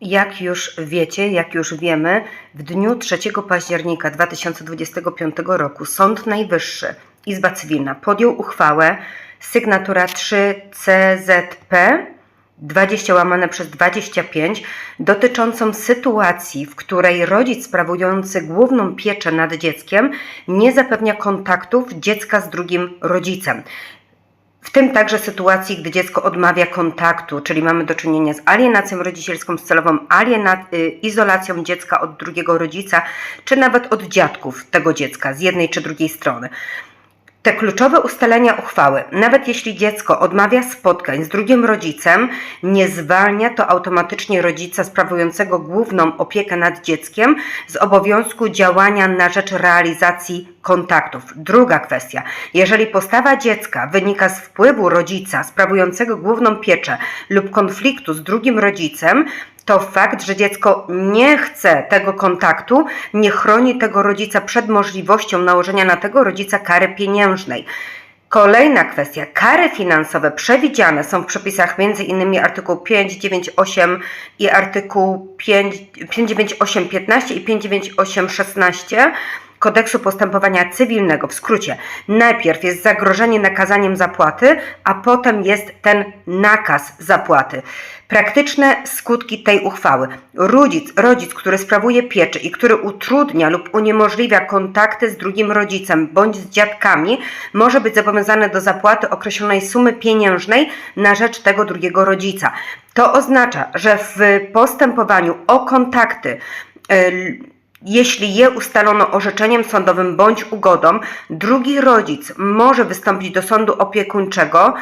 Jak już wiecie, jak już wiemy, w dniu 3 października 2025 roku Sąd Najwyższy, Izba Cywilna podjął uchwałę sygnatura 3CZP 20 łamane przez 25 dotyczącą sytuacji, w której rodzic sprawujący główną pieczę nad dzieckiem nie zapewnia kontaktów dziecka z drugim rodzicem. W tym także sytuacji, gdy dziecko odmawia kontaktu, czyli mamy do czynienia z alienacją rodzicielską, z celową y, izolacją dziecka od drugiego rodzica, czy nawet od dziadków tego dziecka z jednej czy drugiej strony. Te kluczowe ustalenia uchwały, nawet jeśli dziecko odmawia spotkań z drugim rodzicem, nie zwalnia to automatycznie rodzica sprawującego główną opiekę nad dzieckiem z obowiązku działania na rzecz realizacji kontaktów. Druga kwestia, jeżeli postawa dziecka wynika z wpływu rodzica sprawującego główną pieczę lub konfliktu z drugim rodzicem, to fakt, że dziecko nie chce tego kontaktu, nie chroni tego rodzica przed możliwością nałożenia na tego rodzica kary pieniężnej. Kolejna kwestia. Kary finansowe przewidziane są w przepisach m.in. artykuł 598 i artykuł 5, 598.15 i 598.16 Kodeksu Postępowania Cywilnego. W skrócie, najpierw jest zagrożenie nakazaniem zapłaty, a potem jest ten nakaz zapłaty. Praktyczne skutki tej uchwały. Rodzic, rodzic, który sprawuje pieczę i który utrudnia lub uniemożliwia kontakty z drugim rodzicem bądź z dziadkami, może być zobowiązany do zapłaty określonej sumy pieniężnej na rzecz tego drugiego rodzica. To oznacza, że w postępowaniu o kontakty y, jeśli je ustalono orzeczeniem sądowym bądź ugodą, drugi rodzic może wystąpić do sądu opiekuńczego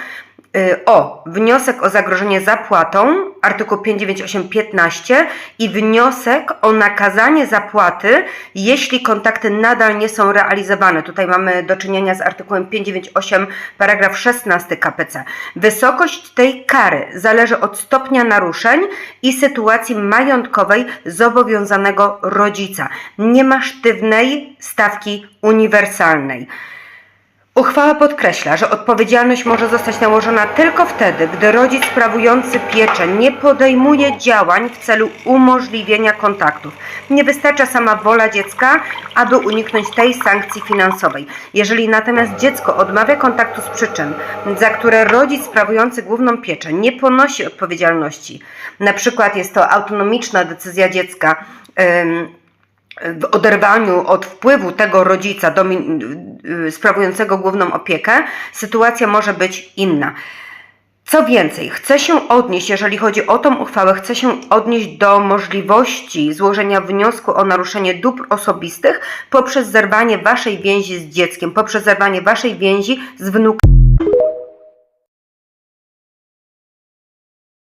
o wniosek o zagrożenie zapłatą, artykuł 598.15 i wniosek o nakazanie zapłaty, jeśli kontakty nadal nie są realizowane. Tutaj mamy do czynienia z artykułem 598, paragraf 16 KPC. Wysokość tej kary zależy od stopnia naruszeń i sytuacji majątkowej zobowiązanego rodzica. Nie ma sztywnej stawki uniwersalnej. Uchwała podkreśla, że odpowiedzialność może zostać nałożona tylko wtedy, gdy rodzic sprawujący pieczę nie podejmuje działań w celu umożliwienia kontaktów. Nie wystarcza sama wola dziecka, aby uniknąć tej sankcji finansowej. Jeżeli natomiast dziecko odmawia kontaktu z przyczyn, za które rodzic sprawujący główną pieczę nie ponosi odpowiedzialności, na przykład jest to autonomiczna decyzja dziecka, ym, w oderwaniu od wpływu tego rodzica sprawującego główną opiekę, sytuacja może być inna. Co więcej, chcę się odnieść, jeżeli chodzi o tą uchwałę, chcę się odnieść do możliwości złożenia wniosku o naruszenie dóbr osobistych poprzez zerwanie waszej więzi z dzieckiem, poprzez zerwanie waszej więzi z wnukiem.